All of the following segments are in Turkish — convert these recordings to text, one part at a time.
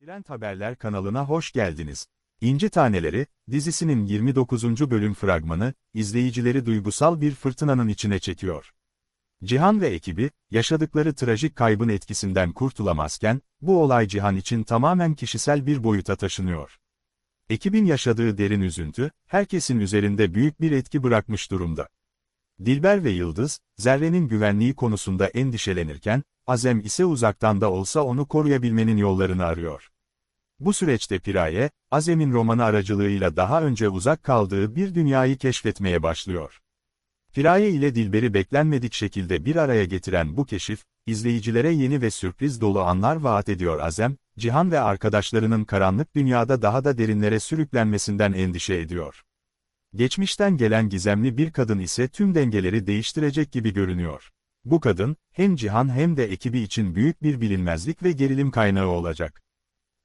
Trend Haberler kanalına hoş geldiniz. İnci Taneleri, dizisinin 29. bölüm fragmanı, izleyicileri duygusal bir fırtınanın içine çekiyor. Cihan ve ekibi, yaşadıkları trajik kaybın etkisinden kurtulamazken, bu olay Cihan için tamamen kişisel bir boyuta taşınıyor. Ekibin yaşadığı derin üzüntü, herkesin üzerinde büyük bir etki bırakmış durumda. Dilber ve Yıldız, Zerre'nin güvenliği konusunda endişelenirken, Azem ise uzaktan da olsa onu koruyabilmenin yollarını arıyor. Bu süreçte Piraye, Azem'in romanı aracılığıyla daha önce uzak kaldığı bir dünyayı keşfetmeye başlıyor. Piraye ile Dilber'i beklenmedik şekilde bir araya getiren bu keşif, izleyicilere yeni ve sürpriz dolu anlar vaat ediyor Azem, Cihan ve arkadaşlarının karanlık dünyada daha da derinlere sürüklenmesinden endişe ediyor. Geçmişten gelen gizemli bir kadın ise tüm dengeleri değiştirecek gibi görünüyor. Bu kadın, hem Cihan hem de ekibi için büyük bir bilinmezlik ve gerilim kaynağı olacak.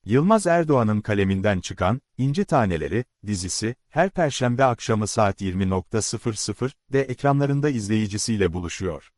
Yılmaz Erdoğan'ın kaleminden çıkan İnci Taneleri dizisi her perşembe akşamı saat 20.00'de ekranlarında izleyicisiyle buluşuyor.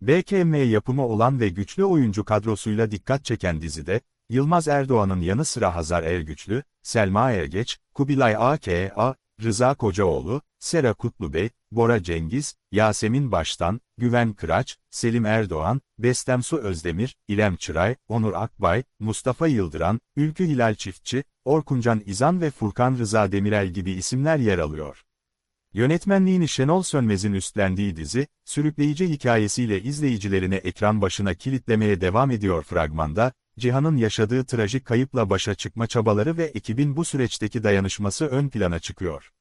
BKM yapımı olan ve güçlü oyuncu kadrosuyla dikkat çeken dizide, Yılmaz Erdoğan'ın yanı sıra Hazar Ergüçlü, Selma Ergeç, Kubilay A.K.A., Rıza Kocaoğlu, Sera Kutlubey, Bora Cengiz, Yasemin Baştan, Güven Kıraç, Selim Erdoğan, Bestemsu Özdemir, İrem Çıray, Onur Akbay, Mustafa Yıldıran, Ülkü Hilal Çiftçi, Orkuncan İzan ve Furkan Rıza Demirel gibi isimler yer alıyor. Yönetmenliğini Şenol Sönmez'in üstlendiği dizi, sürükleyici hikayesiyle izleyicilerine ekran başına kilitlemeye devam ediyor fragmanda, Cihan'ın yaşadığı trajik kayıpla başa çıkma çabaları ve ekibin bu süreçteki dayanışması ön plana çıkıyor.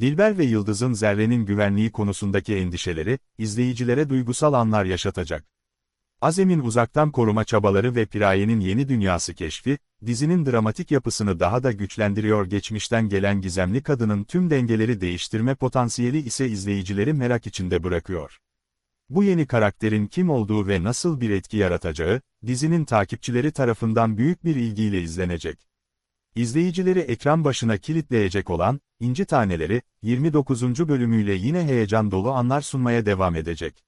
Dilber ve Yıldız'ın Zerre'nin güvenliği konusundaki endişeleri, izleyicilere duygusal anlar yaşatacak. Azem'in uzaktan koruma çabaları ve Piraye'nin yeni dünyası keşfi, dizinin dramatik yapısını daha da güçlendiriyor geçmişten gelen gizemli kadının tüm dengeleri değiştirme potansiyeli ise izleyicileri merak içinde bırakıyor. Bu yeni karakterin kim olduğu ve nasıl bir etki yaratacağı, dizinin takipçileri tarafından büyük bir ilgiyle izlenecek. İzleyicileri ekran başına kilitleyecek olan, İnci Taneleri, 29. bölümüyle yine heyecan dolu anlar sunmaya devam edecek.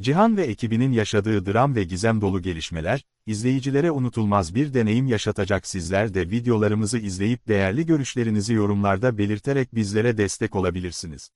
Cihan ve ekibinin yaşadığı dram ve gizem dolu gelişmeler, izleyicilere unutulmaz bir deneyim yaşatacak sizler de videolarımızı izleyip değerli görüşlerinizi yorumlarda belirterek bizlere destek olabilirsiniz.